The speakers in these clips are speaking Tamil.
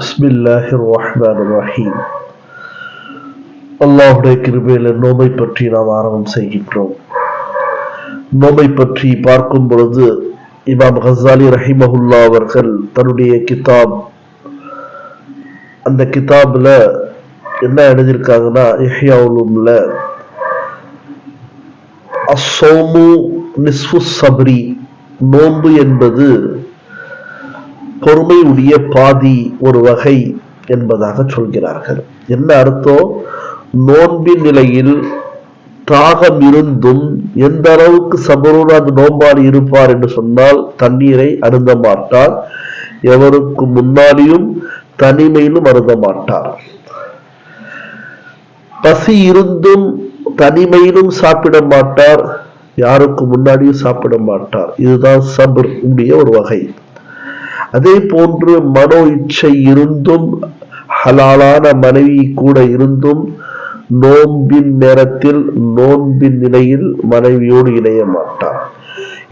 بسم الله الرحمن الرحيم அல்லாஹுடைய கிருபையில நோமை பற்றி நாம் ஆரம்பம் செய்கின்றோம். நோமை பற்றி பார்க்கும் பொழுது இமாம் ஹசாலி ரஹிமஹுல்லா அவர்கள் தன்னுடைய கிதாப் அந்த கிதாபில் என்ன எழுதியிருக்காங்கன்னா இஹ்யா உலும்ல அசோமு நிஸ்ஃபு சபரி நோன்பு என்பது பொறுமை உடைய பாதி ஒரு வகை என்பதாக சொல்கிறார்கள். என்ன அர்த்தம்? நோன்பின் நிலையில் தாகம் இருந்தும் எந்த அளவுக்கு சபரோடு அந்த நோன்பாடு இருப்பார் என்று சொன்னால் தண்ணீரை அருந்த மாட்டார். எவருக்கு முன்னாடியும் தனிமையிலும் அருந்த மாட்டார். பசி இருந்தும் தனிமையிலும் சாப்பிட மாட்டார். யாருக்கு முன்னாடியும் சாப்பிட மாட்டார். இதுதான் சபர் உடைய ஒரு வகை. அதே போன்று மனோ இச்சை இருந்தும் ஹலாலான மனைவி கூட இருந்தும் நோன்பின் நேரத்தில் நோன்பின் நிலையில் மனைவியோடு இணைய மாட்டார்.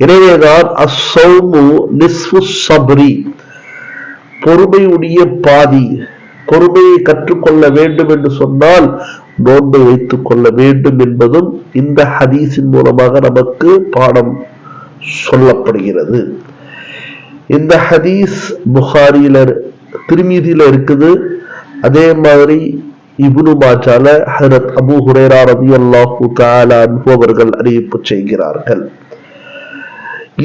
எனவேதான் அசௌமு நிஸ்ஃபு சபரி பொறுமையுடைய பாதி பொறுமையை கற்றுக்கொள்ள வேண்டும் என்று சொன்னால் நோன்பை வைத்துக் கொள்ள வேண்டும் என்பதும் இந்த ஹதீஸின் மூலமாக நமக்கு பாடம் சொல்லப்படுகிறது. இந்த ஹதீஸ் புகாரியில திருமீதியில இருக்குது அதே மாதிரி இபுனு மாஜால ஹரத் அபு ஹுரேரா ரதி அல்லாஹு அவர்கள் அறிவிப்பு செய்கிறார்கள்.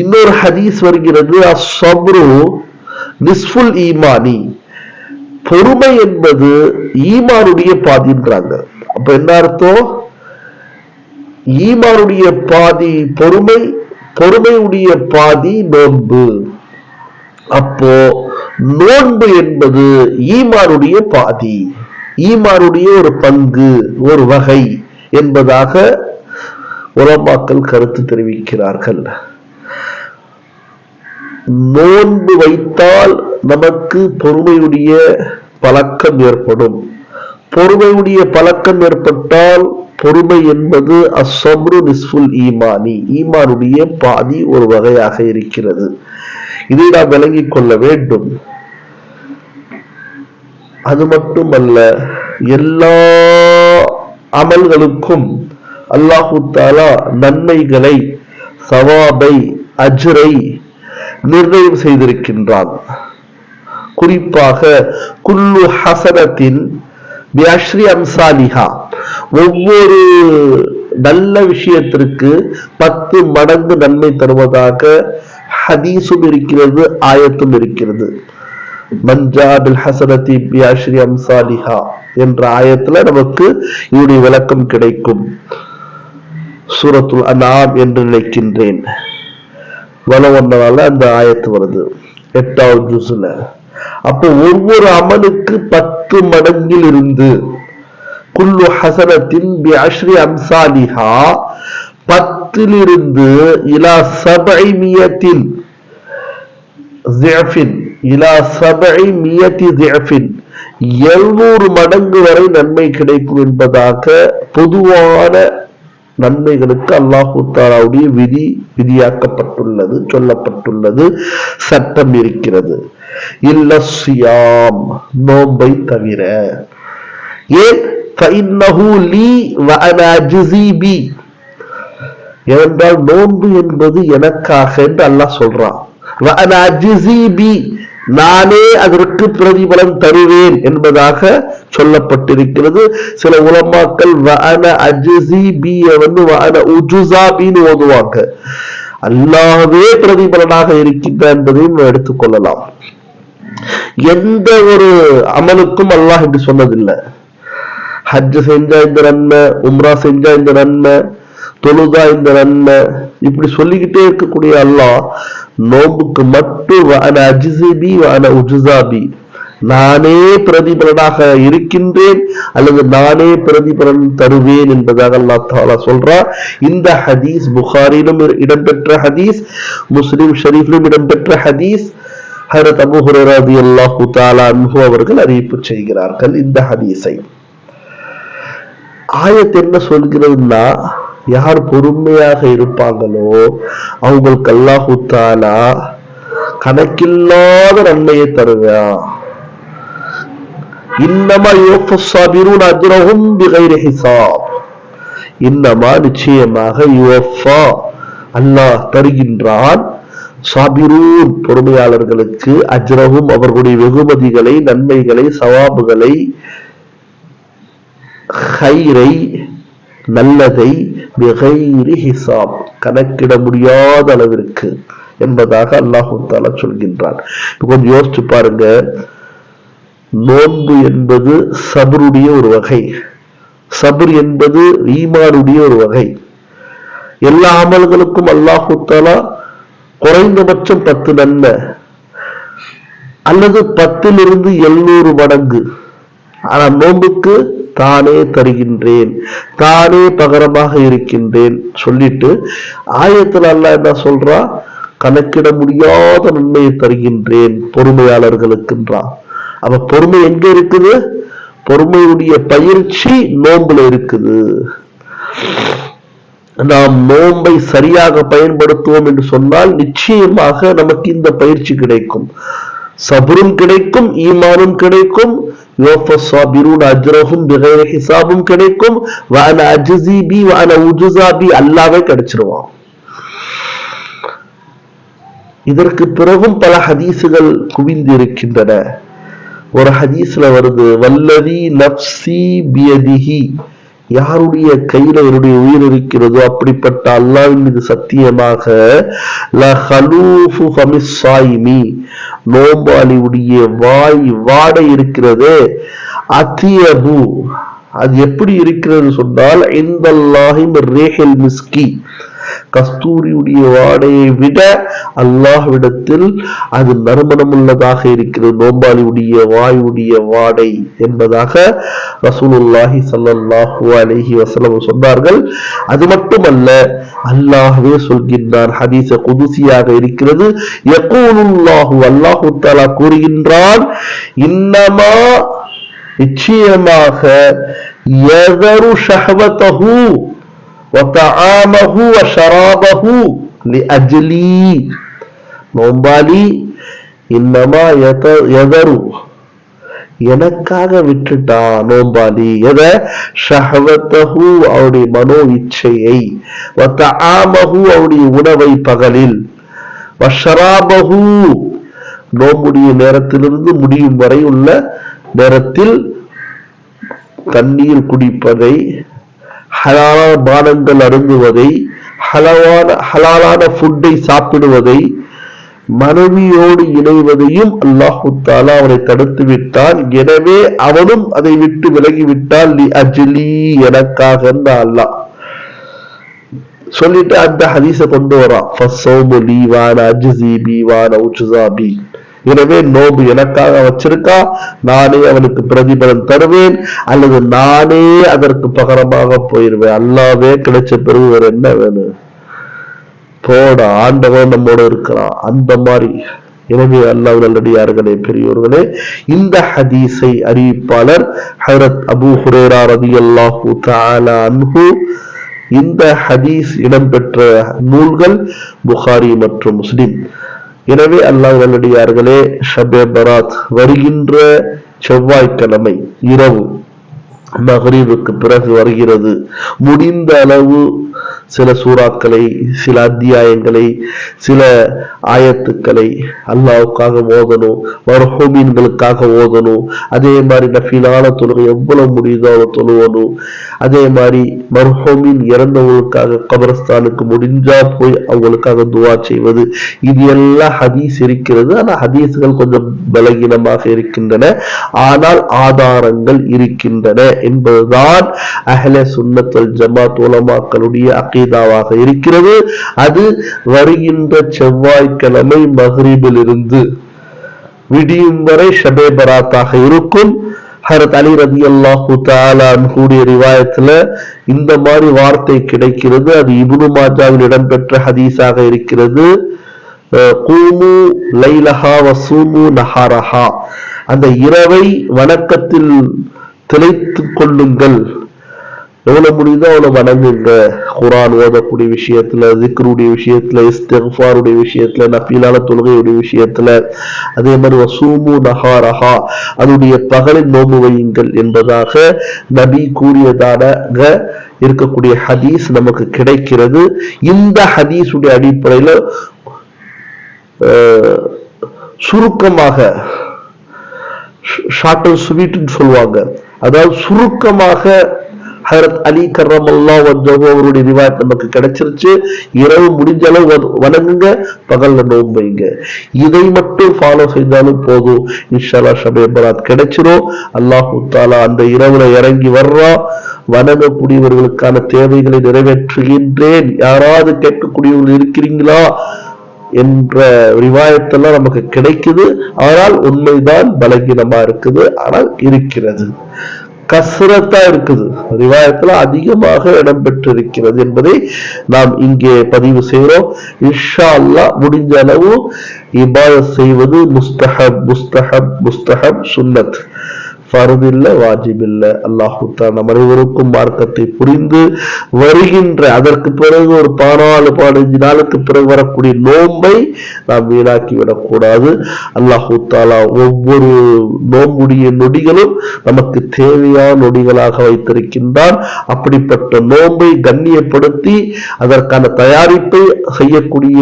இன்னொரு ஹதீஸ் வருகிறது அஸ்வப்ரு நிஸ்ஃபுல் ஈமானி. பொறுமை என்பது ஈமானுடைய பாதின்றாங்க. அப்ப என்ன அர்த்தம்? ஈமானுடைய பாதி பொறுமை பொறுமையுடைய பாதி நோன்பு. அப்போ நோன்பு என்பது ஈமாருடைய பாதி. ஈமாருடைய ஒரு பங்கு ஒரு வகை என்பதாக உலமாக்கள் கருத்து தெரிவிக்கிறார்கள். நோன்பு வைத்தால் நமக்கு பொறுமையுடைய பழக்கம் ஏற்படும். பொறுமையுடைய பழக்கம் ஏற்பட்டால் பொறுமை என்பது அசம்ரு நிஸ்புல் ஈமானி. ஈமானுடைய பாதி ஒரு வகையாக இருக்கிறது. இதை நாம் விளங்கிக் கொள்ள வேண்டும். அது மட்டுமல்ல எல்லா அமல்களுக்கும் அல்லாஹு தாலா நன்மைகளை சவாபை அஜ்ரை நிர்ணயம் செய்திருக்கின்றான். குறிப்பாக குல்லு ஹசனத்தின் அம்சாலிஹா ஒவ்வொரு நல்ல விஷயத்திற்கு பத்து மடங்கு நன்மை தருவதாக ஹதீஸும் இருக்கிறது ஆயத்தும் இருக்கிறது. மஞ்சாபில் ஹசனத்தி பியாஸ்ரீ அம்சாலிஹா என்ற ஆயத்துல நமக்கு இதனுடைய விளக்கம் கிடைக்கும். சூரத்துல் அனாம் என்று நினைக்கின்றேன். வளவந்தனால அந்த ஆயத்து வருது. எட்டாவது ஜூஸ்ல. அப்போ ஒவ்வொரு அமலுக்கு பத்து மடங்கில் இருந்து குல்லு ஹசனத்தின் பியாஸ்ரீ அம்சாலிஹா பத்திலிருந்து இலா சபை மியத்தின் இலா சபை மியத்தி ஜியஃபின் எழுநூறு மடங்கு வரை நன்மை கிடைக்கும் என்பதாக பொதுவான நன்மைகளுக்கு அல்லாஹு தாலாவுடைய விதி விதியாக்கப்பட்டுள்ளது சொல்லப்பட்டுள்ளது சட்டம் இருக்கிறது. இல்ல சியாம் நோம்பை தவிர. ஏன்? ஏனென்றால் நோன்பு என்பது எனக்காக என்று அல்லாஹ் சொல்றான். நானே அதற்கு பிரதிபலன் தருவேன் என்பதாக சொல்லப்பட்டிருக்கிறது. சில உலமாக்கள் ஓதுவாங்க. அல்லாவே பிரதிபலனாக இருக்கின்ற என்பதையும் எடுத்துக்கொள்ளலாம் எந்த ஒரு அமலுக்கும் அல்லாஹ் என்று சொன்னதில்லை. ஹஜ் செஞ்சா இந்த நன்மை உம்ரா செஞ்சா இந்த நன்மை தொழுதா இந்த நன்மை? இப்படி சொல்லிக்கிட்டே இருக்கக்கூடிய அல்லாஹ் நோம்புக்கு மட்டும் அஜிசிபி உஜுசாபி. நானே பிரதிபலனாக இருக்கின்றேன் அல்லது நானே பிரதிபலன் தருவேன் என்பதாக அல்லா தாலா சொல்றா. இந்த ஹதீஸ் புகாரிலும் இடம்பெற்ற ஹதீஸ் முஸ்லிம் ஷரீஃபிலும் இடம்பெற்ற ஹதீஸ். ஹரத் அபு ஹுரேராதி அல்லாஹு தாலா அன்பு அவர்கள் அறிவிப்பு செய்கிறார்கள் இந்த ஹதீஸை. ஆயத் என்ன சொல்கிறதுன்னா யார் பொறுமையாக இருப்பாங்களோ அவங்களுக்கு அல்லாஹு தாலா கணக்கில்லாத நன்மையை தருவான் இன்னமா யோஃபுன் அஜ்ரஹும் பிகைரி ஹிசாப் இன்னமா நிச்சயமாக யுவஃபா அல்லாஹ் தருகின்றான். சாபிரூன் பொறுமையாளர்களுக்கு அஜ்ரஹும் அவர்களுடைய வெகுமதிகளை நன்மைகளை சவாபுகளை ஹைரை நல்லதை ஹிசாப் கணக்கிட முடியாத அளவிற்கு என்பதாக அல்லாஹு தாலா சொல்கின்றான். கொஞ்சம் யோசிச்சு பாருங்க. நோன்பு என்பது சபருடைய ஒரு வகை. சபர் என்பது ஈமானுடைய ஒரு வகை. எல்லா அமல்களுக்கும் அல்லாஹு தாலா குறைந்தபட்சம் பத்து நன்மை. அல்லது பத்திலிருந்து எழுநூறு மடங்கு. ஆனால் நோன்புக்கு தானே தருகின்றேன் தானே பகரமாக இருக்கின்றேன் சொல்லிட்டு ஆயத்தில் அல்ல என்ன சொல்றா? கணக்கிட முடியாத நன்மையை தருகின்றேன் பொறுமையாளர்களுக்குன்றான். அவ பொறுமை எங்க இருக்குது? பொறுமையுடைய பயிற்சி நோம்புல இருக்குது. நாம் நோன்பை சரியாக பயன்படுத்துவோம் என்று சொன்னால் நிச்சயமாக நமக்கு இந்த பயிற்சி கிடைக்கும். சபரும் கிடைக்கும் ஈமானும் கிடைக்கும் அஜ்ரஹும் ஹிசாபும் கிடைக்கும் வான அஜிசி பி வான உஜுசா பி அல்லாவே கிடைச்சிருவான். இதற்கு பிறகும் பல ஹதீசுகள் குவிந்திருக்கின்றன. ஒரு ஹதீஸ்ல வருது வல்லதி நப்சி பியதிஹி யாருடைய கையில என்னுடைய உயிர் இருக்கிறதோ அப்படிப்பட்ட அல்லாவின் மீது சத்தியமாக நோம்பாளியுடைய வாய் வாட இருக்கிறது. அத்தியபு அது எப்படி இருக்கிறது சொன்னால் இந்த ரேஹல் மிஸ்கி. கஸ்தூரியுடைய வாடையை விட அல்லாஹ்விடத்தில் அது நறுமணம் உள்ளதாக இருக்கிறது. நோம்பாளியுடைய வாயுடைய வாடை என்பதாக ரசூலுல்லாஹி சல்லாஹூ அலஹி வசலம் சொன்னார்கள். அது மட்டுமல்ல அல்லாஹ்வே சொல்கின்றான் ஹதீச குதுசியாக இருக்கிறது. யகூலுல்லாஹு அல்லாஹு தாலா கூறுகின்றான் இன்னமா நிச்சயமாக எதரு ஷஹவத்தஹூ وطعامه وشرابه لأجلي நோம்பாளி இன்னமா எதரு எனக்காக விட்டுட்டான் நோம்பாளி எத ஷஹவத்தஹு அவருடைய மனோ இச்சையை வத்தஆமஹு அவருடைய உணவை பகலில் வஷராபஹு நோம்புடைய நேரத்திலிருந்து முடியும் வரை உள்ள நேரத்தில் தண்ணீர் குடிப்பதை ஹலாலான பானங்கள் அருந்துவதை ஹலவான ஹலாலான ஃபுட்டை சாப்பிடுவதை மனைவியோடு இணைவதையும் அல்லாஹு தாலா அவனை தடுத்து விட்டான். எனவே அவனும் அதை விட்டு விலகிவிட்டால் நீ அஜிலி எனக்காக அல்லாஹ். சொல்லிட்டு அந்த ஹதீச கொண்டு வரான். எனவே நோபு எனக்காக வச்சிருக்கா? நானே அவனுக்கு பிரதிபலன் தருவேன். அல்லது நானே அதற்கு பகரமாக போயிருவேன். அல்லாவே கிடைச்ச பிறகு வேற என்ன வேணும்? போட ஆண்டவன் நம்மோட இருக்கிறான் அந்த மாதிரி. எனவே அல்லாஹ் நல்லடியார்களே பெரியோர்களே இந்த ஹதீஸை அறிவிப்பாளர் ஹரத் அபு ஹுரேரா ரதி அல்லாஹூ அன்ஹு. இந்த ஹதீஸ் இடம்பெற்ற நூல்கள் புகாரி மற்றும் முஸ்லிம். எனவே அல்லாஹ் நல்லடியார்களே ஷபே பராத் வருகின்ற செவ்வாய்க்கிழமை இரவு. மகரீவுக்கு பிறகு வருகிறது. முடிந்த அளவு சில சூறாக்களை சில அத்தியாயங்களை சில ஆயத்துக்களை அல்லாவுக்காக ஓதணும் மர்ஹூமீன்களுக்காக ஓதணும். அதே மாதிரி நஃபீலான தொழுகை எவ்வளவு முடியுதோ அவ தொழுவணும். அதே மாதிரி மர்ஹோமீன் இறந்தவங்களுக்காக கபரஸ்தானுக்கு முடிஞ்சா போய் அவங்களுக்காக துவா செய்வது. இது எல்லாம் ஹதீஸ் இருக்கிறது. ஆனால் ஹதீஸ்கள் கொஞ்சம் பலகீனமாக இருக்கின்றன. ஆனால் ஆதாரங்கள் இருக்கின்றன. என்பதுதான் அஹ்ல சுன்னத்தல் ஜமாத் உலமாக்களுடைய அகீதாவாக இருக்கிறது. அது வருகின்ற செவ்வாய்க்கிழமை மஹ்ரீபில் இருந்து விடியும் வரை ஷபே பராத்தாக இருக்கும். ஹரத் அலி ரதி அல்லாஹு கூடிய ரிவாயத்துல இந்த மாதிரி வார்த்தை கிடைக்கிறது. அது இபுனு மாஜாவில் இடம்பெற்ற ஹதீஸாக இருக்கிறது. கூமு லைலஹா வசூமு நஹாரஹா. அந்த இரவை வணக்கத்தில் திளைத்து கொள்ளுங்கள். எவ்வளவு முடியுதோ அவ்வளவு வணங்குங்க. குரான் ஓதக்கூடிய விஷயத்துல திக்ருடைய விஷயத்துல இஸ்தெஃபாருடைய விஷயத்துல நஃபீலான தொழுகையுடைய விஷயத்துல அதே மாதிரி வசூமு நஹாரஹா அதனுடைய பகலில் நோம்பு வையுங்கள் என்பதாக நபி கூறியதாக இருக்கக்கூடிய ஹதீஸ் நமக்கு கிடைக்கிறது. இந்த ஹதீஸுடைய அடிப்படையில சுருக்கமாக ஷார்ட் அண்ட் ஸ்வீட்னு சொல்லுவாங்க. அதாவது சுருக்கமாக ஹரத் அலி கர்ரமல்லா வந்தவோ அவருடைய ரிவாயத் நமக்கு கிடைச்சிருச்சு. இரவு முடிஞ்ச அளவு வணங்குங்க பகல்ல நோம்புங்க இதை மட்டும் ஃபாலோ செய்தாலும் போதும். இன்ஷாலா ஷபே பராத் கிடைச்சிரும். அல்லாஹு தாலா அந்த இரவுல இறங்கி வர்றா. வணங்கக்கூடியவர்களுக்கான தேவைகளை நிறைவேற்றுகின்றேன். யாராவது கேட்கக்கூடியவர்கள் இருக்கிறீங்களா? என்ற ரிவாயத்தெல்லாம் நமக்கு கிடைக்குது. ஆனால் உண்மைதான் பலகீனமா இருக்குது. ஆனால் இருக்கிறது. கசரத்தா இருக்குது. ரிவாயத்துல அதிகமாக இடம்பெற்றிருக்கிறது என்பதை நாம் இங்கே பதிவு செய்கிறோம். இன்ஷா அல்லாஹ் முடிஞ்ச அளவு இபாத செய்வது முஸ்தஹப் முஸ்தஹப் முஸ்தஹப் சுன்னத். பருவில்ல இல்ல வாஜிப் இல்ல அல்லாஹு நம் அனைவருக்கும் மார்க்கத்தை புரிந்து வருகின்ற அதற்கு பிறகு ஒரு பதினாலு பதினஞ்சு நாளுக்கு பிறகு வரக்கூடிய நோன்பை நாம் வீணாக்கி விடக்கூடாது. அல்லாஹு ஒவ்வொரு நோம்புடைய நொடிகளும் நமக்கு தேவையான நொடிகளாக வைத்திருக்கின்றான். அப்படிப்பட்ட நோன்பை கண்ணியப்படுத்தி அதற்கான தயாரிப்பை செய்யக்கூடிய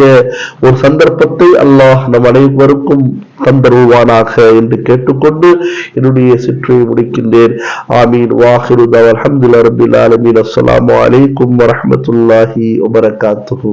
ஒரு சந்தர்ப்பத்தை அல்லாஹ் நம் அனைவருக்கும் தந்தருவானாக என்று கேட்டுக்கொண்டு என்னுடைய சிற்றுரை முடிக்கின்றேன் ஆமீன் வாஹிரு தவ் அல்ஹம்துலில்லாஹி ரப்பில் ஆலமீன் அஸ்ஸலாமு அலைக்கும் வரஹ்மத்துல்லாஹி வபரகாத்துஹு